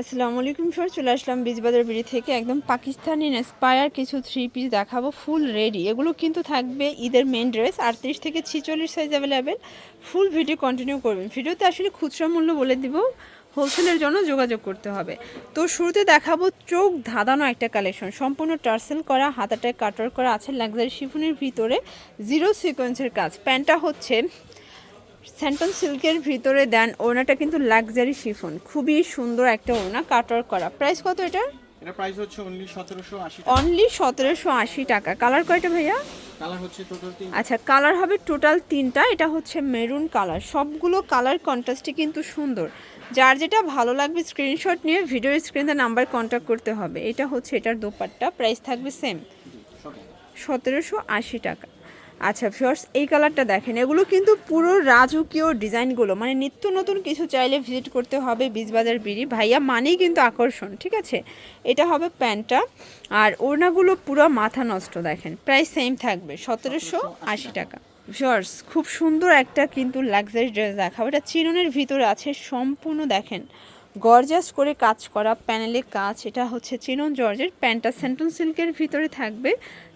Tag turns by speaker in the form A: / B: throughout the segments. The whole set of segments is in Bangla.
A: আসসালামু আলাইকুম স্যার চলে আসলাম বীজবাজার বিড়ি থেকে। একদম পাকিস্তানি ইন্সপায়ার কিছু থ্রি পিস দেখাবো ফুল রেডি এগুলো কিন্তু থাকবে ঈদের মেন ড্রেস আটত্রিশ থেকে ছিচল্লিশ size available full video continue করবেন। ভিডিওতে আসলে খুচরা মূল্য বলে দিব হোলসেলের জন্য যোগাযোগ করতে হবে। তো শুরুতে দেখাবো চোখ ধাঁধানো একটা কালেকশন সম্পূর্ণ টার্সেল করা, হাতাটায় কাটার করা আছে লাক্সারি শিফনের ভিতরে। জিরো সিকোয়েন্সের কাজ। প্যান্টটা হচ্ছে স্যান্টন সিল্কের ভিতরে দেন ওড়নাটা কিন্তু লাক্সারি শিফন। খুবই সুন্দর একটা ওড়না কাটওয়ার করা। প্রাইস কত এটা
B: এটা প্রাইস হচ্ছে অনলি সতেরোশো আশি
A: অনলি সতেরোশো আশি টাকা। কালার কয়টা ভাইয়া?
B: কালার হচ্ছে টোটাল তিন
A: আচ্ছা কালার হবে টোটাল তিনটা এটা হচ্ছে মেরুন কালার সবগুলো কালার কন্ট্রাস্টই কিন্তু সুন্দর। যার যেটা ভালো লাগবে স্ক্রিনশট নিয়ে ভিডিওর স্ক্রিনে নাম্বার কন্ট্যাক্ট করতে হবে। এটা হচ্ছে এটার দোপাট্টা প্রাইস থাকবে সেম সতেরোশো আশি টাকা। আচ্ছা ফিওর্স এই কালারটা দেখেন। এগুলো কিন্তু পুরো রাজকীয় ডিজাইনগুলো। মানে নিত্য নতুন কিছু চাইলে ভিজিট করতে হবে বীজবাজার বিড়ি। ভাইয়া মানেই কিন্তু আকর্ষণ ঠিক আছে? এটা হবে প্যান্টটা। আর ওড়নাগুলো পুরো মাথা নষ্ট দেখেন। প্রাইস সেম থাকবে সতেরোশো আশি টাকা। ফিওর্স খুব সুন্দর একটা কিন্তু লাক্সারি ড্রেস দেখাবো। এটা চিরনের ভিতরে আছে সম্পূর্ণ দেখেন। গর্জাস করে কাজ করা প্যানেলে কাজ এটা হচ্ছে চিনন জর্জের প্যান্টটা সেন্টন সিল্কের ভিতরে থাকবে।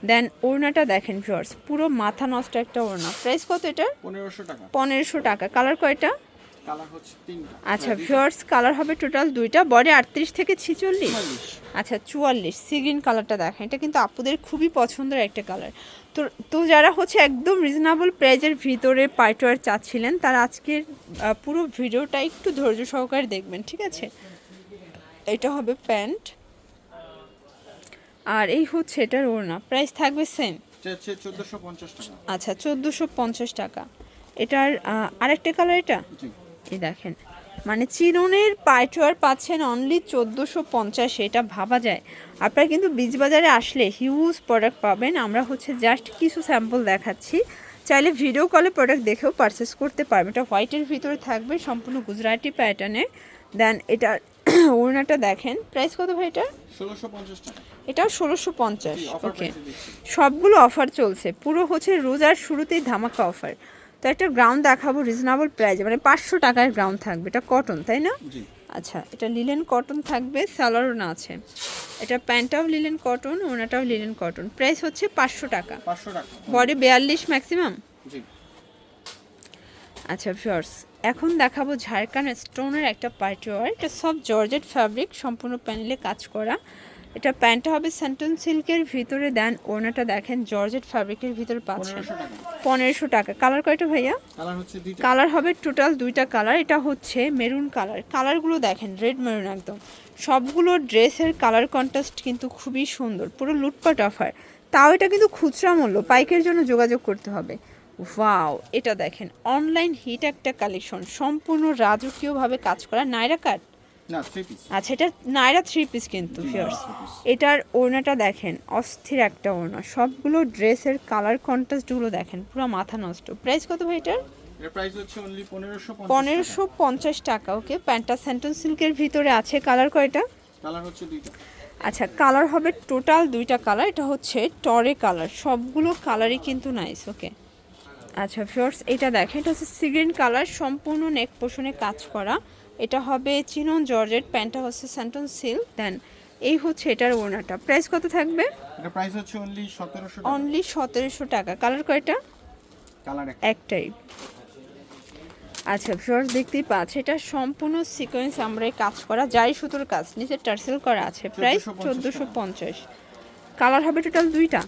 A: দেন ওড়নাটা দেখেন জর্জ পুরো মাথা নষ্ট একটা ওড়না। প্রাইস কত এটা
B: পনেরোশো টাকা।
A: পনেরোশো টাকা। কালার কয়টা?
B: কালার হচ্ছে তিনটা।
A: আচ্ছা ভিউয়ার্স কালার হবে টোটাল দুইটা বডি আটত্রিশ থেকে ছিচল্লিশ?
B: চুয়াল্লিশ।
A: আচ্ছা চুয়াল্লিশ। সি গ্রিন কালারটা দেখেন এটা কিন্তু আপুদের খুবই পছন্দের একটা কালার তো তো যারা হচ্ছে একদম রিজনেবল প্রাইজের ভিতরে পাইটোয়ার চাচ্ছিলেন তারা আজকের পুরো ভিডিওটা একটু ধৈর্য সহকারে দেখবেন ঠিক আছে? এটা হবে প্যান্ট। আর এই হচ্ছে এটার ওড়না। প্রাইস থাকবে সেম আচ্ছা চোদ্দোশো পঞ্চাশ টাকা। এটার আরেকটা কালার এটা? এই দেখেন মানে চিরনের পাইটোয়ার পাচ্ছেন অনলি চোদ্দোশো পঞ্চাশ এটা ভাবা যায়। আপনারা কিন্তু বীজবাজারে আসলে হিউজ প্রোডাক্ট পাবেন। আমরা হচ্ছে জাস্ট কিছু স্যাম্পল দেখাচ্ছি। চাইলে ভিডিও কলে প্রোডাক্ট দেখেও পারচেস করতে পারবেন। এটা হোয়াইটের ভিতরে থাকবে সম্পূর্ণ গুজরাটি প্যাটার্নে দেন এটা ওড়নাটা দেখেন। প্রাইস কত ভাই এটা?
B: ষোলোশো পঞ্চাশ টাকা।
A: এটাও ষোলোশো পঞ্চাশ ওকে। সবগুলো অফার চলছে। পুরো হচ্ছে রোজার শুরুতেই ধামাকা অফার তো একটা গ্রাউন্ড দেখাবো রিজনেবল প্রাইস মানে পাঁচশো টাকার গ্রাউন্ড থাকবে। এটা কটন তাই না? আচ্ছা এটা লিলেন কটন থাকবে স্যালোরও না আছে। এটা প্যান্টটাও লিলেন কটন ওনাটাও লিলেন কটন প্রাইস হচ্ছে পাঁচশো টাকা।
B: পাঁচশো টাকা।
A: বডি বিয়াল্লিশ ম্যাক্সিমাম আচ্ছা ফিওর্স এখন দেখাবো ঝাড়খান্ড স্টোনের একটা পার্টি ওয়ার এটা সব জর্জেট ফ্যাব্রিক সম্পূর্ণ প্যানেলে কাজ করা। এটা প্যান্টটা হবে সেন্টন সিল্কের ভিতরে দেন ওড়নাটা দেখেন জর্জেট ফ্যাব্রিকের ভিতরে পাচ্ছেন।
B: পনেরোশো টাকা।
A: কালার কয়টা ভাইয়া?
B: কালার
A: হবে টোটাল দুইটা কালার এটা হচ্ছে মেরুন কালার। কালারগুলো দেখেন রেড মেরুন একদম। সবগুলো ড্রেসের কালার কন্ট্রাস্ট কিন্তু খুবই সুন্দর পুরো লুটপাট অফার। তাও এটা কিন্তু খুচরা মূল্য পাইকের জন্য যোগাযোগ করতে হবে। ওয়াও এটা দেখেন অনলাইন হিট একটা কালেকশন সম্পূর্ণ রাজকীয়ভাবে কাজ করা। নাইরা কাট? আচ্ছা এটা নাইরা থ্রি পিস কিন্তু ফিয়ার্স এটার ওড়নাটা দেখেন অস্থির একটা ওড়না। সবগুলো ড্রেসের কালার কন্ট্রাস্টগুলো দেখেন পুরো মাথা নষ্ট। প্রাইস কত ভাই এটার?
B: পনেরোশো
A: পঞ্চাশ টাকা। ওকে প্যান্টটা সেন্টন সিল্কের ভিতরে আছে কালার কয়টা?
B: কালার হচ্ছে দুইটা।
A: আচ্ছা কালার হবে টোটাল দুইটা কালার এটা হচ্ছে টরে কালার সবগুলো কালারই কিন্তু নাইস ওকে আচ্ছা ফিওর্স এটা দেখেন এটা হচ্ছে সিগ্রিন কালার সম্পূর্ণ নেক পোষণে কাজ করা। এটা হবে চিনন জর্জেট প্যান্টটা হচ্ছে সেন্টন সিল্ক দেন এই হচ্ছে এটার ওড়নাটা প্রাইস কত থাকবে?
B: এটা প্রাইস হচ্ছে অনলি সতেরোশো টাকা।
A: অনলি সতেরোশো টাকা। কালার কয়টা?
B: কালার
A: একটাই। আচ্ছা ফিওর্স দেখতেই পাচ্ছে এটা সম্পূর্ণ সিকোয়েন্স আমরা কাজ করা যাই সুতোর কাজ নিচে টার্সেল করা আছে। প্রাইস
B: 1450
A: চোদ্দোশো পঞ্চাশ। কালার হবে টোটাল দুইটা?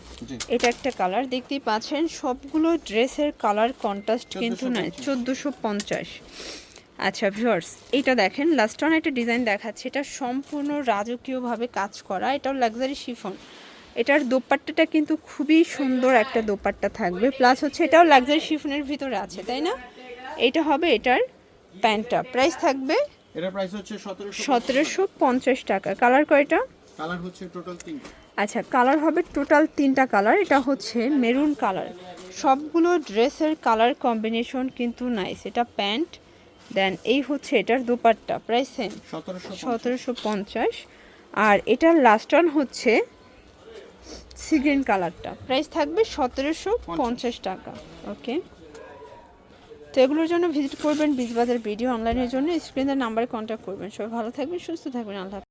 A: এটা একটা কালার দেখতেই পাচ্ছেন সবগুলো ড্রেসের কালার কন্ট্রাস্ট কিন্তু নয়
B: 1450
A: চোদ্দোশো পঞ্চাশ। আচ্ছা ভিউয়ার্স এইটা দেখেন লাস্ট অন একটা ডিজাইন দেখাচ্ছে। এটা সম্পূর্ণ রাজকীয়ভাবে কাজ করা। এটাও লাক্সারি শিফন এটার দোপাট্টাটা কিন্তু খুবই সুন্দর একটা দোপাট্টা থাকবে। প্লাস হচ্ছে এটাও লাক্সারি শিফনের ভিতরে আছে তাই না? এটা হবে এটার প্যান্টটা। প্রাইস থাকবে
B: এটার প্রাইস হচ্ছে সতেরোশো
A: সতেরোশো পঞ্চাশ টাকা। কালার কয়টা?
B: কালার হচ্ছে টোটাল তিনটা।
A: আচ্ছা কালার হবে টোটাল তিনটা কালার এটা হচ্ছে মেরুন কালার সবগুলো ড্রেসের কালার কম্বিনেশন কিন্তু নাইস এটা প্যান্ট দেন এই হচ্ছে এটার দুপাট্টা। প্রাইস সেম
B: সতেরোশো
A: পঞ্চাশ। আর এটার লাস্ট ওয়ান হচ্ছে সিগ্রেন কালারটা প্রাইস থাকবে সতেরোশো পঞ্চাশ। টাকা। ওকে তো এগুলোর জন্য ভিজিট করবেন বিজবাজার ভিডিও অনলাইনের জন্য। স্ক্রিনের নাম্বারে কন্ট্যাক্ট করবেন। সবাই ভালো থাকবেন সুস্থ থাকবেন। আল্লাহ।